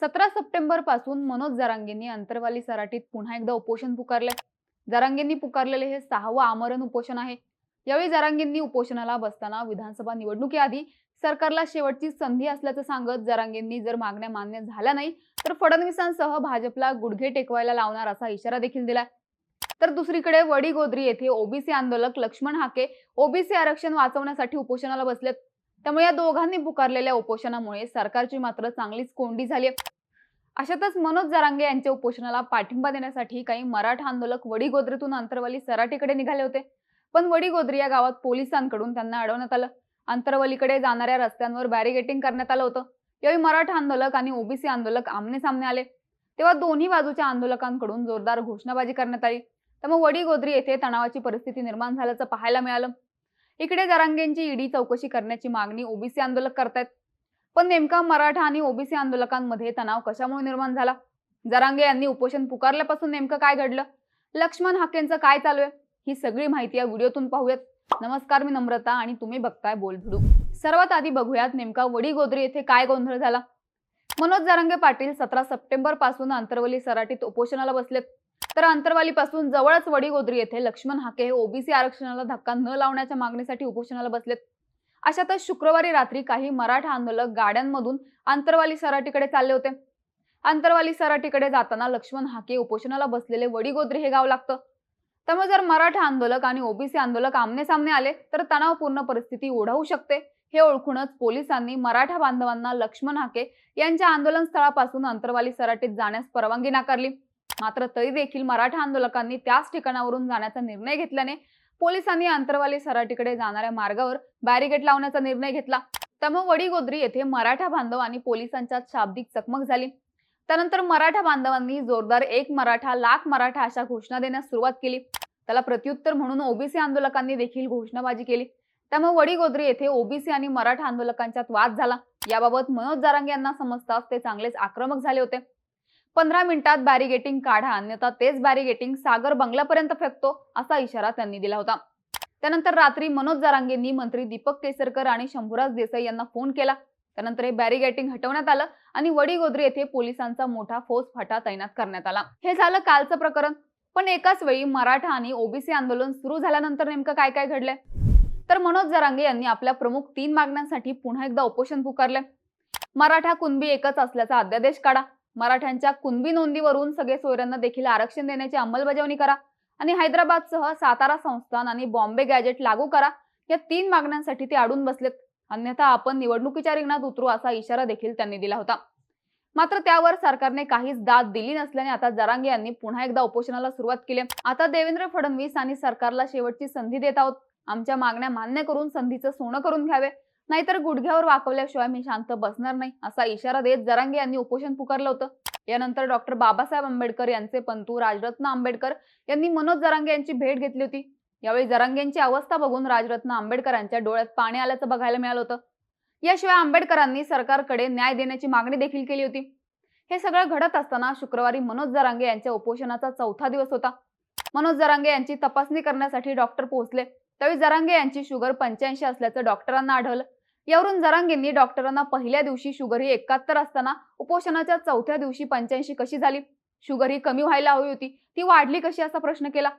सतरा सप्टेंबरपासून मनोज जरांगेंनी अंतरवाली सराटीत पुन्हा एकदा उपोषण पुकारले जरांगेंनी पुकारलेले हे सहावं आमरण उपोषण आहे. यावेळी जरांगेंनी उपोषणाला बसताना विधानसभा निवडणुकीआधी सरकारला शेवटची संधी असल्याचं सांगत जरांगेंनी जर मागण्या मान्य झाल्या नाही तर फडणवीसांसह भाजपला गुडघे टेकवायला लावणार असा इशारा देखील दिलाय. तर दुसरीकडे वडीगोद्री येथे ओबीसी आंदोलक लक्ष्मण हाके ओबीसी आरक्षण वाचवण्यासाठी उपोषणाला बसलेत. त्यामुळे या दोघांनी पुकारलेल्या उपोषणामुळे सरकारची मात्र चांगलीच कोंडी झाली आहे. अशातच मनोज जरांगे यांच्या उपोषणाला पाठिंबा देण्यासाठी काही मराठा आंदोलक वडीगोद्रीतून अंतरवाली सराटीकडे निघाले होते. पण वडीगोद्री या गावात पोलिसांकडून त्यांना अडवण्यात आलं. अंतरवलीकडे जाणाऱ्या रस्त्यांवर बॅरिगेटिंग करण्यात आलं होतं. यावेळी मराठा आंदोलक आणि ओबीसी आंदोलक आमने सामने आले. तेव्हा दोन्ही बाजूच्या आंदोलकांकडून जोरदार घोषणाबाजी करण्यात आली. त्यामुळे वडीगोद्री येथे तणावाची परिस्थिती निर्माण झाल्याचं पाहायला मिळालं. इकडे जरांगेंची ईडी चौकशी करण्याची मागणी ओबीसी आंदोलक करतायत. पण नेमका मराठा आणि ओबीसी आंदोलकांमध्ये तणाव कशामुळे निर्माण झाला? जरांगे यांनी उपोषण पुकारल्यापासून नेमकं काय घडलं? लक्ष्मण हाकेंचं काय चालू आहे? ही सगळी माहिती या व्हिडिओतून पाहूयात. नमस्कार मी नम्रता आणि तुम्ही बघताय बोलभिडू सर्वात आधी बघूयात नेमका वडी गोदरी येथे काय गोंधळ झाला? मनोज जरांगे पाटील सतरा सप्टेंबरपासून आंतरवली सराटीत उपोषणाला बसलेत. तर अंतरवालीपासून जवळच वडीगोद्री येथे लक्ष्मण हाके हे ओबीसी आरक्षणाला धक्का न लावण्याच्या मागणीसाठी उपोषणाला बसलेत. अशातच शुक्रवारी रात्री काही मराठा आंदोलक गाड्यांमधून अंतरवाली सराटीकडे चालले होते. अंतरवाली सराटीकडे जाताना लक्ष्मण हाके उपोषणाला बसलेले वडीगोद्री हे गाव लागतं. त्यामुळे जर मराठा आंदोलक आणि ओबीसी आंदोलक आमने सामने आले तर तणावपूर्ण परिस्थिती ओढावू शकते. हे ओळखूनच पोलिसांनी मराठा बांधवांना लक्ष्मण हाके यांच्या आंदोलन स्थळापासून अंतरवाली सराटीत जाण्यास परवानगी नाकारली. मात्र तरी देखील मराठा आंदोलकांनी त्याच ठिकाणावरून जाण्याचा निर्णय घेतल्याने पोलिसांनी अंतरवाली सराटीकडे जाणाऱ्या मार्गावर बॅरिगेट लावण्याचा निर्णय घेतला. त्यामुळे वडीगोद्री येथे मराठा बांधव आणि पोलिसांच्यात शाब्दिक चकमक झाली. त्यानंतर मराठा बांधवांनी जोरदार एक मराठा लाख मराठा अशा घोषणा देण्यास सुरुवात केली. त्याला प्रत्युत्तर म्हणून ओबीसी आंदोलकांनी देखील घोषणाबाजी केली. त्यामुळे वडीगोद्री येथे ओबीसी आणि मराठा आंदोलकांच्यात वाद झाला. याबाबत मनोज जारांगे यांना समजताच ते चांगलेच आक्रमक झाले होते. पंधरा मिनिटात बॅरिगेटिंग काढा अन्यथा तेच बॅरिगेटिंग सागर बंगल्यापर्यंत फेकतो असा इशारा त्यांनी दिला होता. त्यानंतर रात्री मनोज जारांगेंनी मंत्री दीपक केसरकर आणि शंभूराज देसाई यांना फोन केला. त्यानंतर हे बॅरिगेटिंग हटवण्यात आलं आणि वडीगोद्री येथे पोलिसांचा मोठा फौज फाटा तैनात करण्यात आला. हे झालं कालचं प्रकरण. पण एकाच वेळी मराठा आणि ओबीसी आंदोलन सुरू झाल्यानंतर नेमकं काय काय घडलंय? तर मनोज जरांगे यांनी आपल्या प्रमुख तीन मागण्यांसाठी पुन्हा एकदा उपोषण पुकारले मराठा कुणबी एकच असल्याचा अध्यादेश काढा. मराठ्यांच्या कुणबी नोंदीवरून सगळे सोयऱ्यांना देखील आरक्षण देण्याची अंमलबजावणी करा. आणि हैदराबादसह सातारा संस्थान आणि बॉम्बे गॅजेट लागू करा. या तीन मागण्यांसाठी ते अडून बसलेत. अन्यथा आपण निवडणुकीच्या रिंगणात उतरू असा इशारा देखील त्यांनी दिला होता. मात्र त्यावर सरकारने काहीच दाद दिली नसल्याने आता जरांगे यांनी पुन्हा एकदा उपोषणाला सुरुवात केली. आता देवेंद्र फडणवीस आणि सरकारला शेवटची संधी देत आहोत. आमच्या मागण्या मान्य करून संधीचं सोनं करून घ्यावे. नाहीतर गुडघ्यावर वाकवल्याशिवाय मी शांत बसणार नाही असा इशारा देत जरांगे यांनी उपोषण पुकारलं होतं. यानंतर डॉक्टर बाबासाहेब आंबेडकर यांचे पंतू राजरत्न आंबेडकर यांनी मनोज जरांगे यांची भेट घेतली होती. यावेळी जरांगेंची अवस्था बघून राजरत्न आंबेडकरांच्या डोळ्यात पाणी आल्याचं बघायला मिळालं होतं. याशिवाय आंबेडकरांनी सरकारकडे न्याय देण्याची मागणी देखील केली होती. हे सगळं घडत असताना शुक्रवारी मनोज जरांगे यांच्या उपोषणाचा चौथा दिवस होता. मनोज जरांगे यांची तपासणी करण्यासाठी डॉक्टर पोहोचले. त्यावेळी जरांगे यांची शुगर पंच्याऐंशी असल्याचं डॉक्टरांना आढळलं. यावरून जरांगेंनी डॉक्टरांना पहिल्या दिवशी शुगर ही एकाहत्तर असताना उपोषणाच्या चौथ्या दिवशी पंच्याऐंशी कशी झाली? शुगर ही कमी व्हायला हवी होती. ती वाढली कशी असा प्रश्न केला?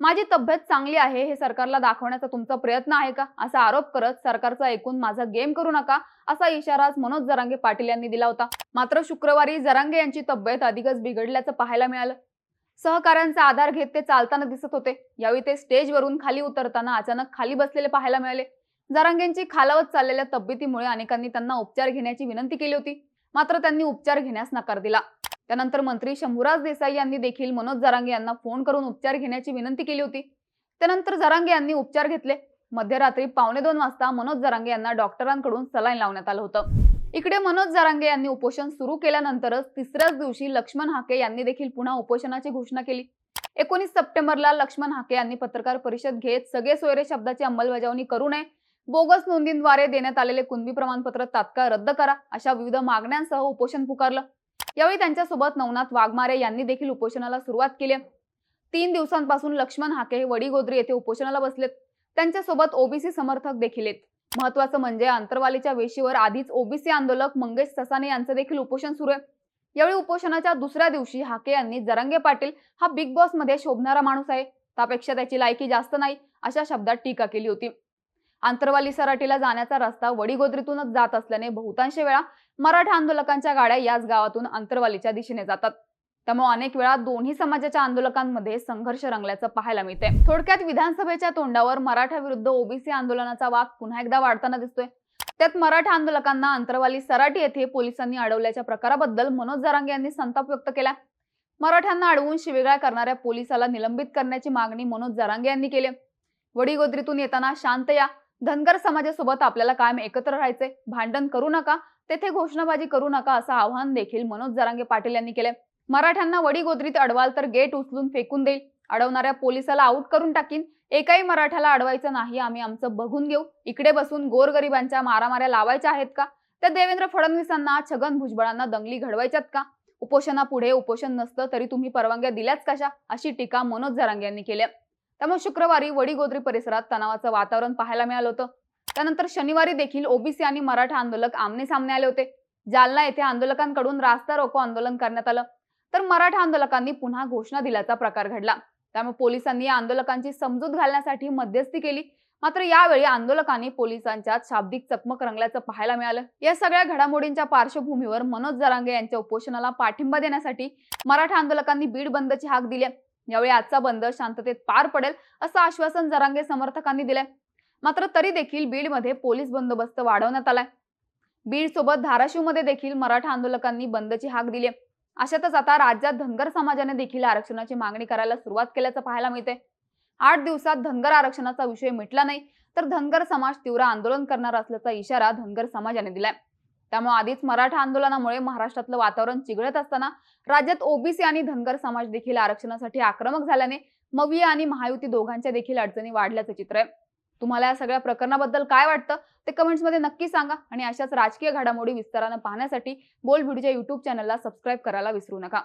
माझी तब्येत चांगली आहे हे सरकारला दाखवण्याचा तुमचा प्रयत्न आहे का? असा आरोप करत सरकारचा ऐकून माझा गेम करू नका असा इशाराच मनोज जरांगे पाटील यांनी दिला होता. मात्र शुक्रवारी जरांगे यांची तब्येत अधिकच बिघडल्याचं पाहायला मिळालं. सहकाऱ्यांचा आधार घेत ते चालताना दिसत होते. यावेळी ते स्टेजवरून खाली उतरताना अचानक खाली बसलेले पाहायला मिळाले. जारांगेंची खालावत चाललेल्या तब्येतीमुळे अनेकांनी त्यांना उपचार घेण्याची विनंती केली होती. मात्र त्यांनी उपचार घेण्यास नकार दिला. त्यानंतर मंत्री शंभूराज देसाई यांनी देखील मनोज जरांगे यांना फोन करून उपचार घेण्याची विनंती केली होती. त्यानंतर जरांगे यांनी उपचार घेतले. मध्यरात्री पावणे दोन वाजता मनोज जरांगे यांना डॉक्टरांकडून सलाईन लावण्यात आलं होतं. इकडे मनोज जरांगे यांनी उपोषण सुरू केल्यानंतरच तिसऱ्याच दिवशी लक्ष्मण हाके यांनी देखील पुन्हा उपोषणाची घोषणा केली. एकोणीस सप्टेंबरला लक्ष्मण हाके यांनी पत्रकार परिषद घेत सगळे सोयरे शब्दाची अंमलबजावणी करू नये बोगस नोंदींद्वारे देण्यात आलेले कुणबी प्रमाणपत्र तात्काळ रद्द करा अशा विविध मागण्यांसह उपोषण पुकारलं. यावेळी त्यांच्यासोबत नवनाथ वाघमारे यांनी देखील उपोषणाला सुरुवात केली. तीन दिवसांपासून लक्ष्मण हाके हे वडीगोद्री येथे उपोषणाला बसलेत. त्यांच्यासोबत ओबीसी समर्थक देखील आहेत. महत्वाचं म्हणजे अंतरवालीच्या वेशीवर आधीच ओबीसी आंदोलक मंगेश ससाने यांचं देखील उपोषण सुरू आहे. यावेळी उपोषणाच्या दुसऱ्या दिवशी हाके यांनी जरंगे पाटील हा बिग बॉसमध्ये शोभणारा माणूस आहे. त्यापेक्षा त्याची लायकी जास्त नाही अशा शब्दात टीका केली होती. आंतरवाली सराटीला जाण्याचा रस्ता वडीगोद्रीतूनच जात असल्याने बहुतांश वेळा मराठा आंदोलकांच्या गाड्या याच गावातून आंतरवालीच्या दिशेने जातात. त्यामुळे अनेक वेळा दोन्ही समाजाच्या आंदोलकांमध्ये संघर्ष रंगल्याचं पाहायला मिळते थोडक्यात विधानसभेच्या तोंडावर मराठा विरुद्ध ओबीसी आंदोलनाचा वाद पुन्हा एकदा वाढताना दिसतोय. त्यात मराठा आंदोलकांना अंतरवाली सराटी येथे पोलिसांनी अडवल्याच्या प्रकाराबद्दल मनोज जरांगे यांनी संताप व्यक्त केला. मराठ्यांना अडवून शिवेगाळ करणाऱ्या पोलिसाला निलंबित करण्याची मागणी मनोज जरांगे यांनी केली. वडीगोद्रीतून येताना शांत या. धनगर समाजासोबत आपल्याला कायम एकत्र राहायचे भांडण करू नका. तेथे घोषणाबाजी करू नका असं आवाहन देखील मनोज जरांगे पाटील यांनी केले मराठ्यांना वडीगोदरीत अडवाल तर गेट उचलून फेकून देईल. अडवणाऱ्या पोलिसाला आऊट करून टाकीन. एकाही मराठ्याला अडवायचं नाही. आम्ही आमचं बघून घेऊ. इकडे बसून गोरगरिबांच्या मारामाऱ्या लावायच्या आहेत का? त्या देवेंद्र फडणवीसांना छगन भुजबळांना दंगली घडवायच्यात का? उपोषणापुढे उपोषण नसतं तरी तुम्ही परवानग्या दिल्याच कशा? अशी टीका मनोज जरांगे यांनी केली त्यामुळे शुक्रवारी वडीगोद्री परिसरात तणावाचं वातावरण पाहायला मिळालं होतं. त्यानंतर शनिवारी देखील ओबीसी आणि मराठा आंदोलक आमने सामने आले होते. जालना येथे आंदोलकांकडून रास्ता रोको आंदोलन करण्यात आलं. तर मराठा आंदोलकांनी पुन्हा घोषणा दिल्याचा प्रकार घडला. त्यामुळे पोलिसांनी या आंदोलकांची समजूत घालण्यासाठी मध्यस्थी केली. मात्र यावेळी आंदोलकांनी पोलिसांच्या शाब्दिक चकमक रंगल्याचं पाहायला मिळालं. या सगळ्या घडामोडींच्या पार्श्वभूमीवर मनोज जरांगे यांच्या उपोषणाला पाठिंबा देण्यासाठी मराठा आंदोलकांनी बीड बंदची हाक दिली यावेळी आजचा बंद शांततेत पार पडेल असं आश्वासन जरांगे समर्थकांनी दिलंय. मात्र तरी देखील बीडमध्ये पोलीस बंदोबस्त वाढवण्यात आलाय. बीड सोबत धाराशिवमध्ये देखील मराठा आंदोलकांनी बंदची हाक दिली अशातच आता राज्यात धनगर समाजाने देखील आरक्षणाची मागणी करायला सुरुवात केल्याचं पाहायला मिळते आठ दिवसात धनगर आरक्षणाचा विषय मिटला नाही तर धनगर समाज तीव्र आंदोलन करणार असल्याचा इशारा धनगर समाजाने दिलाय. त्यामुळे आधीच मराठा आंदोलनामुळे महाराष्ट्रातलं वातावरण चिघळत असताना राज्यात ओबीसी आणि धनगर समाज देखील आरक्षणासाठी आक्रमक झाल्याने मविय आणि महायुती दोघांच्या देखील अडचणी वाढल्याचं चित्र आहे. तुम्हाला या सगळ्या प्रकरणाबद्दल काय वाटतं ते कमेंट्समध्ये नक्की सांगा आणि अशाच राजकीय घडामोडी विस्तारानं पाहण्यासाठी बोल व्हिडिओच्या युट्यूब चॅनलला सबस्क्राईब करायला विसरू नका.